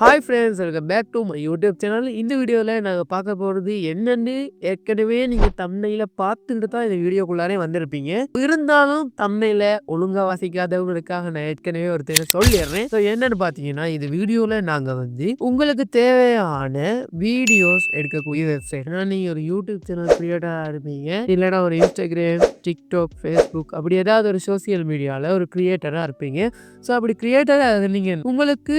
Hi friends welcome back to my YouTube channel இந்த வீடியோவில் நாங்கள் பார்க்க போகிறது என்னென்னு ஏற்கனவே நீங்கள் தம்னையில் பார்த்துக்கிட்டு தான் இந்த வீடியோக்குள்ளாரே வந்திருப்பீங்க. இருந்தாலும் தம்னையில் ஒழுங்காக வாசிக்காதவங்களுக்காக நான் ஏற்கனவே ஒருத்தர் சொல்லிடுறேன். ஸோ என்னென்னு பார்த்தீங்கன்னா இந்த வீடியோவில் நாங்கள் வந்து உங்களுக்கு தேவையான வீடியோஸ் எடுக்கக்கூடிய வெப்சைட் நீங்கள் ஒரு யூடியூப் சேனல் க்ரியேட்டராக இருப்பீங்க. இல்லைனா ஒரு இன்ஸ்டாகிராம் டிக்டாக் ஃபேஸ்புக் அப்படி ஏதாவது ஒரு சோசியல் மீடியாவில் ஒரு க்ரியேட்டராக இருப்பீங்க. ஸோ அப்படி க்ரியேட்டராக நீங்கள் உங்களுக்கு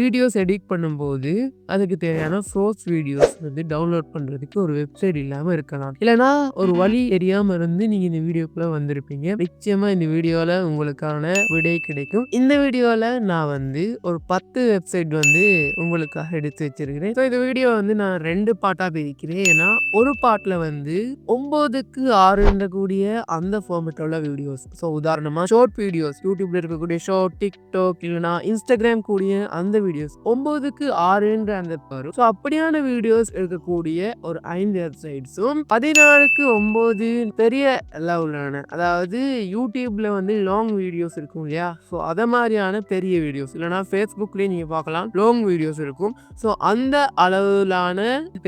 வீடியோஸ் எடிட் பண்ணும்போது அதுக்கு தேவையான சோர்ஸ் வீடியோஸ் வந்து டவுன்லோட் பண்ணுறதுக்கு ஒரு வெப்சைட் இல்லாமல் இருக்கலாம். இல்லைனா ஒரு வழி தெரியாமல் இருந்து நீங்கள் இந்த வீடியோக்குள்ளே வந்திருப்பீங்க. நிச்சயமாக இந்த வீடியோவில் உங்களுக்கான விடை கிடைக்கும். இந்த வீடியோவில் நான் வந்து ஒரு பத்து வெப்சைட் வந்து உங்களுக்காக எடுத்து வச்சிருக்கிறேன். ஸோ இந்த வீடியோ வந்து நான் ரெண்டு பாட்டாக பிரிக்கிறேன். ஏன்னா ஒரு பாட்டில் வந்து ஒம்போதுக்கு ஆறுன்ற கூடிய அந்த ஃபார்மேட்டில் உள்ள வீடியோஸ் ஸோ உதாரணமாக ஷார்ட் வீடியோஸ் யூடியூப்ல இருக்கக்கூடிய ஷார்ட் டிக்டாக் இல்லைனா இன்ஸ்டாகிராம் கூடிய அந்த வீடியோஸ் ஒம்போதுக்கு ஆறுன்ற அந்த வரும். ஸோ அப்படியான வீடியோஸ் இருக்கக்கூடிய ஒரு ஐந்து வெப்சைட்ஸும் பதினாறுக்கு ஒம்பது பெரிய லெவலான அதாவது யூடியூப்ல வந்து லாங் வீடியோஸ் இருக்கும் இல்லையா? ஸோ அதை மாதிரியான பெரிய வீடியோஸ் இல்லைனா ஃபேஸ்புக்லேயே நீங்கள் பார்க்கலாம் லாங் வீடியோஸ் இருக்கும். ஸோ அந்த அளவிலான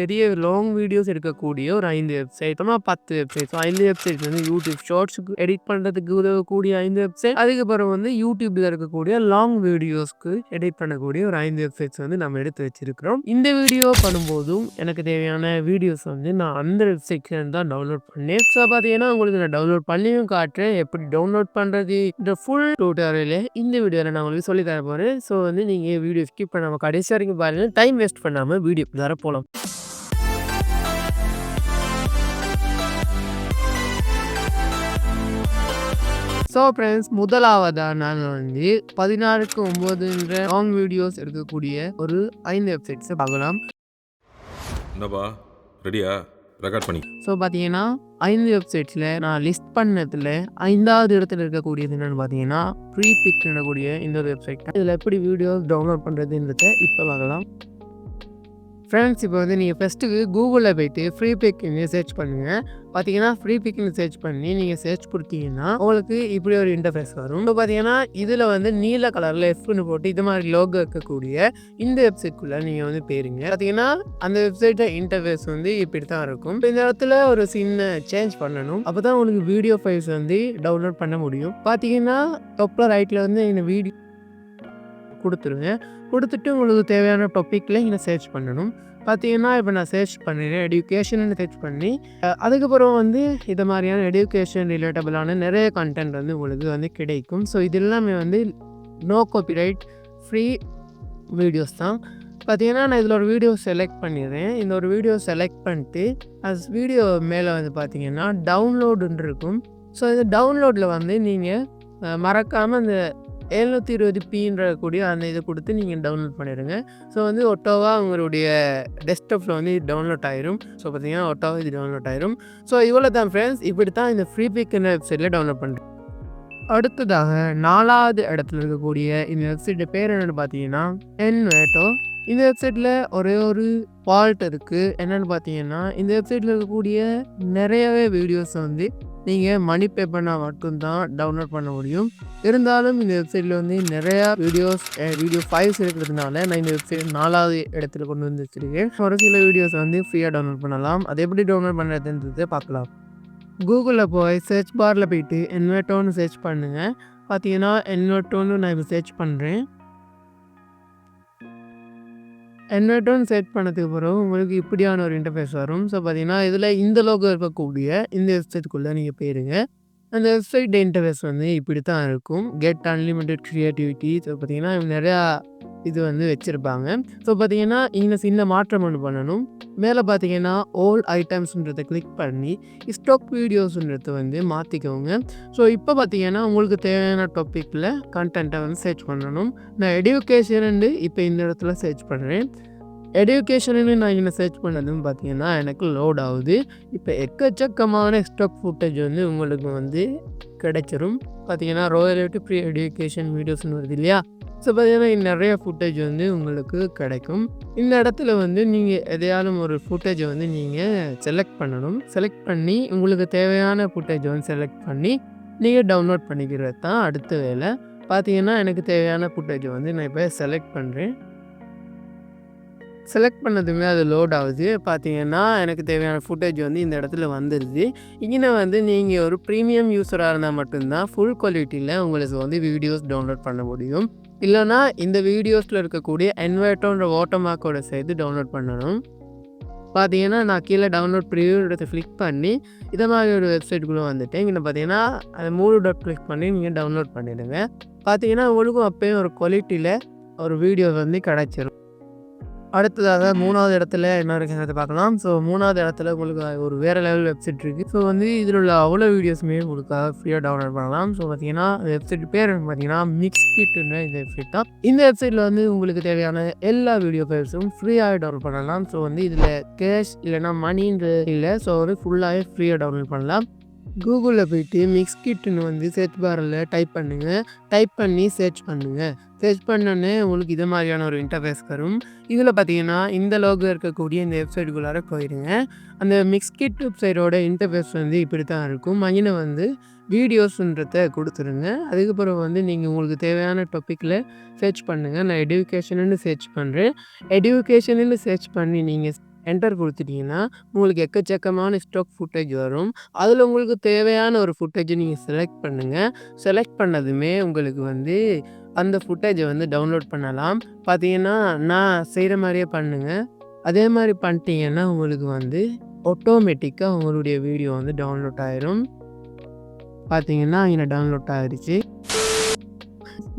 பெரிய லாங் வீடியோஸ் எடுக்கக்கூடிய ஒரு ஐந்து வெப்சைட் பத்து வெப்சைட் ஸோ ஐந்து வெப்சைட் வந்து யூடியூப் ஷார்ட்ஸுக்கு எடிட் பண்ணுறதுக்கு உதவக்கூடிய ஐந்து வெப்சைட் அதுக்கப்புறம் வந்து யூடியூப்ல இருக்கக்கூடிய லாங் வீடியோஸ்க்கு எடிட் பண்ணக்கூடிய ஒரு ஐந்து வெப்சைட் வெப்சைட்ஸ் வந்து நம்ம எடுத்து வச்சிருக்கிறோம். இந்த வீடியோ பண்ணும்போதும் எனக்கு தேவையான வீடியோஸ் வந்து நான் அந்த வெப்சைட்ல தான் டவுன்லோட் பண்ணேன். ஸோ பார்த்தீங்கன்னா உங்களுக்கு நான் டவுன்லோட் பண்ணியும் காட்டுறேன். எப்படி டவுன்லோட் பண்ணுறது இந்த ஃபுல் டூட்டோரியல் இந்த வீடியோவில் நான் உங்களுக்கு சொல்லி தர போகிறேன் ஸோ வந்து நீங்கள் வீடியோ ஸ்கிப் பண்ணாமல் கடைசி வரைக்கும் பாருங்கள் டைம் வேஸ்ட் பண்ணாமல் வீடியோ தர போகலாம் ஸோ ஃப்ரெண்ட்ஸ் முதலாவதாக நாங்கள் வந்து பதினாறுக்கு ஒம்போதுன்ற லாங் வீடியோஸ் எடுக்கக்கூடிய ஒரு ஐந்து வெப்சைட்ஸை பார்க்கலாம். என்னப்பா ரெடியா ரெக்கார்ட் பண்ணி. ஸோ பார்த்தீங்கன்னா ஐந்து வெப்சைட்ஸில் நான் லிஸ்ட் பண்ணதில் ஐந்தாவது இடத்துல இருக்கக்கூடியது என்னென்னு பார்த்தீங்கன்னா ப்ரீ பிக் கூடிய இந்த வெப்சைட் இதில் எப்படி வீடியோஸ் டவுன்லோட் பண்ணுறதுன்றத இப்போ பார்க்கலாம். ஃப்ரெண்ட்ஸ் இப்போ வந்து நீங்கள் ஃபஸ்ட்டுக்கு கூகுளில் போயிட்டு ஃப்ரீ பிக்னு சர்ச் பண்ணுங்கள் பார்த்தீங்கன்னா ஃப்ரீ பிக்னு சர்ச் பண்ணி நீங்கள் சர்ச் கொடுத்தீங்கன்னா உங்களுக்கு இப்படி ஒரு இன்டர்ஃபேஸ் வரும். இப்போ பார்த்தீங்கன்னா இதில் வந்து நீல கலரில் எஃப்னு போட்டு இது மாதிரி லோகோ இருக்கக்கூடிய இந்த வெப்சைட்குள்ளே நீங்கள் வந்து போயிருங்க. பார்த்தீங்கன்னா அந்த வெப்சைட்டை இன்டர்ஃபேஸ் வந்து இப்படி தான் இருக்கும். இப்போ இந்த இடத்துல ஒரு சின்ன சேஞ்ச் பண்ணணும். அப்போ தான் உங்களுக்கு வீடியோ ஃபைல்ஸ் வந்து டவுன்லோட் பண்ண முடியும். பார்த்தீங்கன்னா டொப்பில் ரைட்டில் வந்து இந்த வீடியோ கொடுத்துருங்க. கொடுத்துட்டு உங்களுக்கு தேவையான டாப்பிக்கில் இங்கே சர்ச் பண்ணணும். பார்த்தீங்கன்னா இப்போ நான் சர்ச் பண்ணிடுறேன் எடுக்கேஷன்னு சர்ச் பண்ணி அதுக்கப்புறம் வந்து இது மாதிரியான எடுக்கேஷன் ரிலேட்டபிளான நிறைய கண்டென்ட் வந்து உங்களுக்கு வந்து கிடைக்கும். ஸோ இது எல்லாமே வந்து நோ காப்பிரைட் ஃப்ரீ வீடியோஸ் தான். பார்த்தீங்கன்னா நான் இதில் ஒரு வீடியோ செலக்ட் பண்ணிடுறேன். இந்த ஒரு வீடியோ செலக்ட் பண்ணிட்டு அது வீடியோ மேலே வந்து பார்த்தீங்கன்னா டவுன்லோடுன்னு இருக்கும். ஸோ இந்த டவுன்லோடில் வந்து நீங்கள் மறக்காமல் அந்த எழுநூற்றி இருபது பின்ற கூடிய அந்த இதை கொடுத்து நீங்கள் டவுன்லோட் பண்ணிடுங்க. ஸோ வந்து ஒட்டோவா உங்களுடைய டெஸ்க்டாப்பில் வந்து இது டவுன்லோட் ஆயிரும். ஸோ பார்த்தீங்கன்னா ஒட்டோவா இது டவுன்லோட் ஆயிரும். ஸோ இவ்வளோ தான் ஃப்ரெண்ட்ஸ் இப்படி தான் இந்த ஃப்ரீ பிக்ன வெப்சைட்டில் டவுன்லோட் பண்ணுறேன் அடுத்ததாக நாலாவது இடத்துல இருக்கக்கூடிய இந்த வெப்சைட்டு பேர் என்னென்னு பார்த்தீங்கன்னா என் வேட்டோ இந்த வெப்சைட்டில் ஒரே ஒரு ஃபால்ட் இருக்குது என்னென்னு பார்த்தீங்கன்னா இந்த வெப்சைட்டில் இருக்கக்கூடிய நிறையவே வீடியோஸ் வந்து நீங்கள் மணி பே பண்ணால் மட்டும்தான் டவுன்லோட் பண்ண முடியும். இருந்தாலும் இந்த வெப்சைட்டில் வந்து நிறையா வீடியோஸ் வீடியோ ஃபைல்ஸ் இருக்கிறதுனால நான் இந்த வெப்சைட் நாலாவது இடத்துல கொண்டு வந்து வச்சுருக்கேன். ஒரு சில வீடியோஸ் வந்து ஃப்ரீயாக டவுன்லோட் பண்ணலாம். அது எப்படி டவுன்லோட் பண்ணுறதுன்றதை பார்க்கலாம் கூகுளில் போய் சர்ச் பாரில் போயிட்டு என்வெட்டோன்னு சர்ச் பண்ணுங்கள் பார்த்தீங்கன்னா என்வெட்டோன்னு நான் இப்போ சர்ச் பண்ணுறேன் என்வெட்டோன்னு செட் பண்ணதுக்கு பிறகு உங்களுக்கு இப்படியான ஒரு இன்டர்ஃபேஸ் வரும். ஸோ பார்த்தீங்கன்னா இதில் இந்த லோகோ இருக்கக்கூடிய இந்த வெப்சைட்டுக்குள்ளே நீங்கள் போயிருங்க. அந்த வெப்சைட் இன்டர்ஃபேஸ் வந்து இப்படி தான் இருக்கும் கெட் அன்லிமிட்டெட் க்ரியேட்டிவிட்டி ஸோ பார்த்தீங்கன்னா நிறையா இது வந்து வச்சுருப்பாங்க. ஸோ பார்த்தீங்கன்னா இங்கே சின்ன மாற்றம் ஒன்று பண்ணணும். மேலே பார்த்தீங்கன்னா ஓல் ஐட்டம்ஸ்ன்றதை கிளிக் பண்ணி ஸ்டாக் வீடியோஸ்ன்றதை வந்து மாற்றிக்கோங்க ஸோ இப்போ பார்த்தீங்கன்னா உங்களுக்கு தேவையான டாப்பிக்கில் கண்டென்ட்டை வந்து சர்ச் பண்ணணும். நான் எடுகேஷன் இப்போ இந்த இடத்துல சர்ச் பண்ணுறேன் எடுகேஷன்னு நான் என்ன சர்ச் பண்ணதுன்னு பார்த்தீங்கன்னா எனக்கு லோட் ஆகுது. இப்போ எக்கச்சக்கமான ஸ்டாக் ஃபுட்டேஜ் வந்து உங்களுக்கு வந்து கிடைச்சிரும். பார்த்தீங்கன்னா ரோயலிட்டி ப்ரீ எடுகேஷன் வீடியோஸ்னு வருது இல்லையா? ஸோ பார்த்தீங்கன்னா நிறைய ஃபுட்டேஜ் வந்து உங்களுக்கு கிடைக்கும். இந்த இடத்துல வந்து நீங்கள் எதையாலும் ஒரு ஃபுட்டேஜை வந்து நீங்கள் செலக்ட் பண்ணணும். செலக்ட் பண்ணி உங்களுக்கு தேவையான ஃபுட்டேஜை வந்து செலக்ட் பண்ணி நீங்கள் டவுன்லோட் பண்ணிக்கிறது தான் அடுத்த வேலை. பார்த்தீங்கன்னா எனக்கு தேவையான ஃபுட்டேஜை வந்து நான் இப்போ செலக்ட் பண்ணுறேன் செலக்ட் பண்ணதுமே அது லோட் ஆகுது. பார்த்தீங்கன்னா எனக்கு தேவையான ஃபுட்டேஜ் வந்து இந்த இடத்துல வந்துடுது இங்கே வந்து நீங்கள் ஒரு ப்ரீமியம் யூஸராக இருந்தால் மட்டும்தான் ஃபுல் குவாலிட்டியில் உங்களுக்கு வந்து வீடியோஸ் டவுன்லோட் பண்ண முடியும். இல்லைனா இந்த வீடியோஸில் இருக்கக்கூடிய என்வெர்டோன்ற வாட்டர்மார்க்கோட சேர்த்து டவுன்லோட் பண்ணணும். பார்த்தீங்கன்னா நான் கீழே டவுன்லோட் ப்ரிவியூன்றதை கிளிக் பண்ணி இதை மாதிரி ஒரு வெப்சைட்டுக்குள்ளே வந்துட்டேன். இங்கே பார்த்தீங்கன்னா அதை மூணு டாட் கிளிக் பண்ணி நீங்கள் டவுன்லோட் பண்ணிவிடுங்க பார்த்தீங்கன்னா உங்களுக்கும் அப்போயும் ஒரு குவாலிட்டியில் ஒரு வீடியோ வந்து கிடச்சிரும். அடுத்ததாக மூணாவது இடத்துல என்ன இருக்குங்கிறத பார்க்கலாம். ஸோ மூணாவது இடத்துல உங்களுக்கு ஒரு வேறு லெவல் வெப்சைட் இருக்குது ஸோ வந்து இதில் உள்ள அவ்வளோ வீடியோஸுமே உங்களுக்கு ஃப்ரீயாக டவுன்லோட் பண்ணலாம். ஸோ பார்த்தீங்கன்னா வெப்சைட் பேர் பார்த்தீங்கன்னா மிக்ஸ் கிட்ன்ற இந்த வெப்சைட் தான். இந்த வெப்சைட்டில் வந்து உங்களுக்கு தேவையான எல்லா வீடியோ ஃபைல்ஸும் ஃப்ரீயாக டவுன்லோட் பண்ணலாம். ஸோ வந்து இதில் கேஷ் இல்லைனா மணின்ற இல்லை. ஸோ வந்து ஃபுல்லாகவே ஃப்ரீயாக டவுன்லோட் பண்ணலாம். கூகுளில் போயிட்டு மிக்ஸ் கிட்னு வந்து சர்ச் பாரில் டைப் பண்ணுங்கள் டைப் பண்ணி சர்ச் பண்ணுங்கள் சர்ச் பண்ணோன்னே உங்களுக்கு இது மாதிரியான ஒரு இன்டர்ஃபேஸ் வரும் இதில் பார்த்தீங்கன்னா இந்த லோகோ இருக்கக்கூடிய இந்த வெப்சைட்டுக்குள்ளார போயிடுங்க அந்த மிக்ஸ் கிட் வெப்சைட்டோட இன்டர்ஃபேஸ் வந்து இப்படி தான் இருக்கும். மகினை வந்து வீடியோஸுன்றத கொடுத்துருங்க. அதுக்கப்புறம் வந்து நீங்கள் உங்களுக்கு தேவையான டாப்பிக்கில் சர்ச் பண்ணுங்கள் நான் எடுகேஷன்னு சர்ச் பண்ணுறேன் எடுகேஷன்னு சர்ச் பண்ணி நீங்கள் என்டர் கொடுத்துட்டிங்கன்னா உங்களுக்கு எக்கச்சக்கமான ஸ்டாக் ஃபுட்டேஜ் வரும். அதில் உங்களுக்கு தேவையான ஒரு ஃபுட்டேஜை நீங்கள் செலக்ட் பண்ணுங்கள் செலக்ட் பண்ணதுமே உங்களுக்கு வந்து அந்த ஃபுட்டேஜை வந்து டவுன்லோட் பண்ணலாம். பார்த்தீங்கன்னா நான் செய்கிற மாதிரியே பண்ணுங்கள் அதே மாதிரி பண்ணிட்டீங்கன்னா உங்களுக்கு வந்து ஆட்டோமேட்டிக்காக உங்களுடைய வீடியோ வந்து டவுன்லோட் ஆயிரும். பார்த்தீங்கன்னா இங்கே டவுன்லோட் ஆகிடுச்சு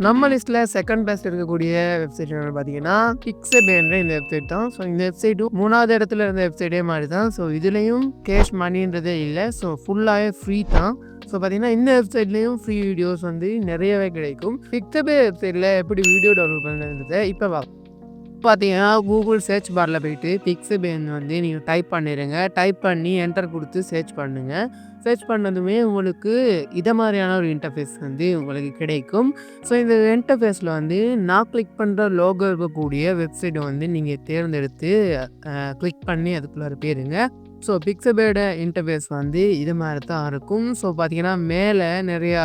நம்ம லிஸ்ட்டில் செகண்ட் பெஸ்ட் இருக்கக்கூடிய வெப்சைட் பார்த்தீங்கன்னா பார்த்தீங்கன்னா பிக்ஸபேன்ற இந்த வெப்சைட் தான். ஸோ இந்த வெப்சைட்டும் மூணாவது இடத்துல இருந்த வெப்சைட்டே மாதிரி தான் ஸோ இதுலேயும் கேஷ் மணின்றதே இல்லை. ஸோ ஃபுல்லாகவே ஃப்ரீ தான். ஸோ பார்த்தீங்கன்னா இந்த வெப்சைட்லேயும் ஃப்ரீ வீடியோஸ் வந்து நிறையவே கிடைக்கும். பிக்ஸபே வெப்சைட்டில் எப்படி வீடியோ டவுன்லோட் பண்ணுறதை இப்போ பார்க்கலாம் பார்த்தீங்கன்னா கூகுள் சர்ச் பாரில் போயிட்டு பிக்ஸபேன் வந்து நீங்கள் டைப் பண்ணிடுங்க டைப் பண்ணி என்டர் கொடுத்து சர்ச் பண்ணுங்கள் சர்ச் பண்ணதுமே உங்களுக்கு இதை மாதிரியான ஒரு இன்டர்ஃபேஸ் வந்து உங்களுக்கு கிடைக்கும். ஸோ இந்த இன்டர்ஃபேஸில் வந்து நான் கிளிக் பண்ணுற லோகோ இருக்கக்கூடிய வெப்சைட்டை வந்து நீங்கள் தேர்ந்தெடுத்து கிளிக் பண்ணி அதுக்குள்ளே போயிருங்க ஸோ பிக்சபேட இன்டர்ஃபேஸ் வந்து இது மாதிரி தான் இருக்கும். ஸோ பார்த்தீங்கன்னா மேலே நிறையா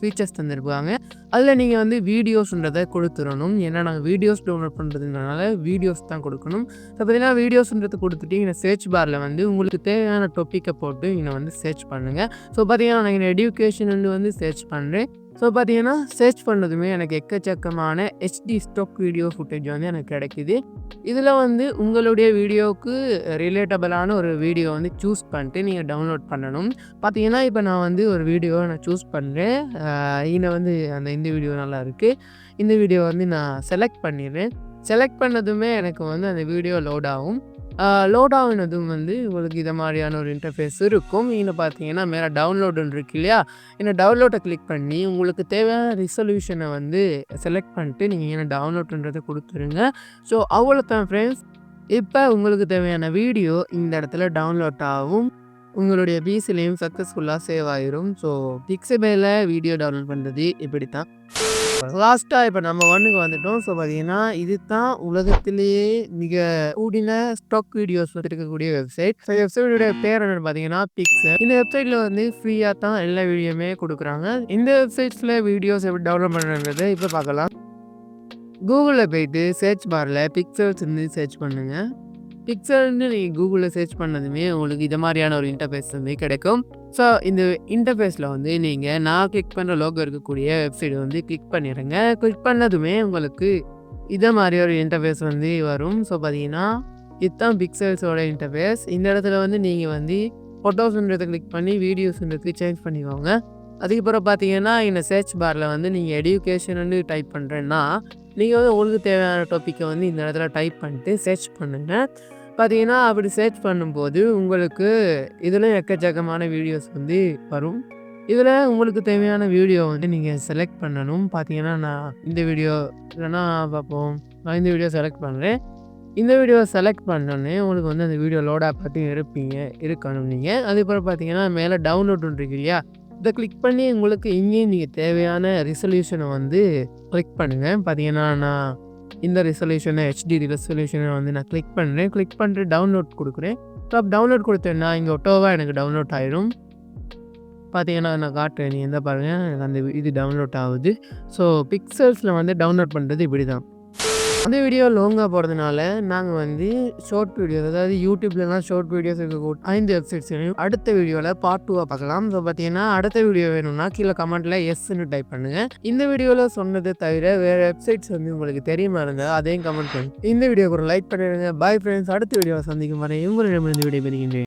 ஃபீச்சர்ஸ் தந்துருப்பாங்க. அதில் நீங்கள் வந்து வீடியோஸ்ன்றதை கொடுத்துடணும். ஏன்னா நாங்கள் வீடியோஸ் டவுன்லோட் பண்ணுறதுனால வீடியோஸ் தான் கொடுக்கணும். ஸோ பார்த்தீங்கன்னா வீடியோஸ்ன்றது கொடுத்துட்டு இங்கே சர்ச் பாரில் வந்து உங்களுக்கு தேவையான டொப்பிக்கை போட்டு இங்கே வந்து சர்ச் பண்ணுங்கள் ஸோ பார்த்தீங்கன்னா நான் இங்கே எடுக்கேஷன் வந்து சர்ச் பண்ணுறேன் ஸோ பார்த்தீங்கன்னா சர்ச் பண்ணதுமே எனக்கு எக்கச்சக்கமான ஹெச்டி ஸ்டாக் வீடியோ ஃபுட்டேஜ் வந்து எனக்கு கிடைக்குது. இதில் வந்து உங்களுடைய வீடியோவுக்கு ரிலேட்டபிளான ஒரு வீடியோ வந்து சூஸ் பண்ணிட்டு நீங்கள் டவுன்லோட் பண்ணணும். பார்த்தீங்கன்னா இப்போ நான் வந்து ஒரு வீடியோவை நான் சூஸ் பண்ணுறேன் இதில் வந்து அந்த இந்த வீடியோ நல்லா இருக்குது இந்த வீடியோ வந்து நான் செலக்ட் பண்ணிடுறேன். செலக்ட் பண்ணதுமே எனக்கு வந்து அந்த வீடியோ லோட் ஆகும். லோடாவினதும் வந்து உங்களுக்கு இதை மாதிரியான ஒரு இன்டர்ஃபேஸ் இருக்கும். இங்கே பார்த்தீங்கன்னா மேலே டவுன்லோடுன்னு இருக்கு இல்லையா? இந்த டவுன்லோட்டை கிளிக் பண்ணி உங்களுக்கு தேவையான ரிசல்யூஷனை வந்து செலக்ட் பண்ணிட்டு நீங்கள் என்ன டவுன்லோடுன்றதை கொடுத்துருங்க. ஸோ அவ்வளோத்தான் ஃப்ரெண்ட்ஸ் இப்போ உங்களுக்கு தேவையான வீடியோ இந்த இடத்துல டவுன்லோட் ஆகும். உங்களுடைய பிசிலையும் சக்ஸஸ்ஃபுல்லாக சேவ் ஆயிரும். ஸோ பிக்ஸபேல வீடியோ டவுன்லோட் பண்ணுறது இப்படி தான் லாஸ்ட்டாக இப்போ நம்ம ஒன்றுக்கு வந்துட்டோம். ஸோ பார்த்தீங்கன்னா இது தான் உலகத்திலேயே மிக கூடின ஸ்டாக் வீடியோஸ் இருக்கக்கூடிய வெப்சைட் ஸோ வெப்சைட்டோட பேர் என்னன்னு பார்த்தீங்கன்னா பிக்சர் இந்த வெப்சைட்டில் வந்து ஃப்ரீயாக தான் எல்லா வீடியோமே கொடுக்குறாங்க. இந்த வெப்சைட்ஸில் வீடியோஸ் எப்படி டவுன்லோட் பண்ணுறதை இப்போ பார்க்கலாம் கூகுளில் போயிட்டு சர்ச் பாரில் பிக்சர்ஸ் வந்து சர்ச் பண்ணுங்கள் பிக்சர்னு நீங்கள் கூகுளில் சர்ச் பண்ணதுமே உங்களுக்கு இது மாதிரியான ஒரு இன்டர்ஃபேஸ் வந்து கிடைக்கும். ஸோ இந்த இன்டர்ஃபேஸில் வந்து நீங்கள் நான் கிளிக் பண்ணுற லோகோ இருக்கக்கூடிய வெப்சைட் வந்து கிளிக் பண்ணிடுங்க கிளிக் பண்ணதுமே உங்களுக்கு இதை மாதிரி ஒரு இன்டர்ஃபேஸ் வந்து வரும். ஸோ பார்த்தீங்கன்னா இதுதான் பிக்சல்ஸோட இன்டர்ஃபேஸ் இந்த இடத்துல வந்து நீங்கள் வந்து ஃபோட்டோஸ்ன்றதை கிளிக் பண்ணி வீடியோஸ்ன்றதுக்கு சேஞ்ச் பண்ணிக்கோங்க. அதுக்கப்புறம் பார்த்தீங்கன்னா இந்த சர்ச் பாரில் வந்து நீங்கள் எடுகேஷன் டைப் பண்ணுறேன்னா நீங்கள் வந்து உங்களுக்கு தேவையான டாப்பிக்கை வந்து இந்த இடத்துல டைப் பண்ணிட்டு சர்ச் பண்ணுங்கள் பார்த்தீங்கன்னா அப்படி சர்ச் பண்ணும்போது உங்களுக்கு இதில் எக்கச்சக்கமான வீடியோஸ் வந்து வரும். இதில் உங்களுக்கு தேவையான வீடியோ வந்து நீங்கள் செலக்ட் பண்ணணும். பார்த்தீங்கன்னா நான் இந்த வீடியோ இல்லைன்னா பார்ப்போம். நான் இந்த வீடியோ செலக்ட் பண்ணுறேன் இந்த வீடியோ செலக்ட் பண்ணோன்னே உங்களுக்கு வந்து அந்த வீடியோ லோடாக பார்த்து பற்றி இருப்பீங்க இருக்கணும் நீங்கள் அதுக்கப்புறம் பார்த்தீங்கன்னா மேலே டவுன்லோட் இருக்கு இல்லையா? இதை கிளிக் பண்ணி உங்களுக்கு இங்கேயும் நீங்கள் தேவையான ரிசல்யூஷனை வந்து கிளிக் பண்ணுங்கள் பார்த்தீங்கன்னா நான் இந்த ரெசல்யூஷனை ஹெச்டி ரெசல்யூஷனை வந்து நான் கிளிக் பண்ணுறேன் கிளிக் பண்ணிட்டு டவுன்லோட் கொடுக்குறேன். ஸோ அப்போ டவுன்லோட் கொடுத்தேன்னா இங்கே ஒட்டோவாக எனக்கு டவுன்லோட் ஆயிரும். பார்த்தீங்கன்னா நான் காட்டுறேன். நீ எந்த பாருங்கள் எனக்கு அந்த இது டவுன்லோட் ஆகுது. ஸோ பிக்சல்ஸில் வந்து டவுன்லோட் பண்ணுறது இப்படி தான் அந்த வீடியோ லாங்காக போகிறதுனால நாங்கள் வந்து ஷார்ட் வீடியோஸ் அதாவது யூடியூப்லலாம் ஷார்ட் வீடியோஸ் இருக்கக்கூடிய ஐந்து வெப்சைட்ஸ்லையும் அடுத்த வீடியோவில் பார்ட் டூவாக பார்க்கலாம். ஸோ பார்த்தீங்கன்னா அடுத்த வீடியோ வேணும்னா கீழே கமெண்ட்டில் எஸ்ன்னு டைப் பண்ணுங்கள் இந்த வீடியோவில் சொன்னது தவிர வேறு வெப்சைட்ஸ் வந்து உங்களுக்கு தெரியுமா இருந்தால் அதையும் கமெண்ட் பண்ணுங்கள் இந்த வீடியோ கூட லைக் பண்ணிடுங்க. பாய் ஃப்ரெண்ட்ஸ் அடுத்த வீடியோவை சந்திக்கும் வரை உங்களிடமிருந்து விடைபெறுகின்றேன்.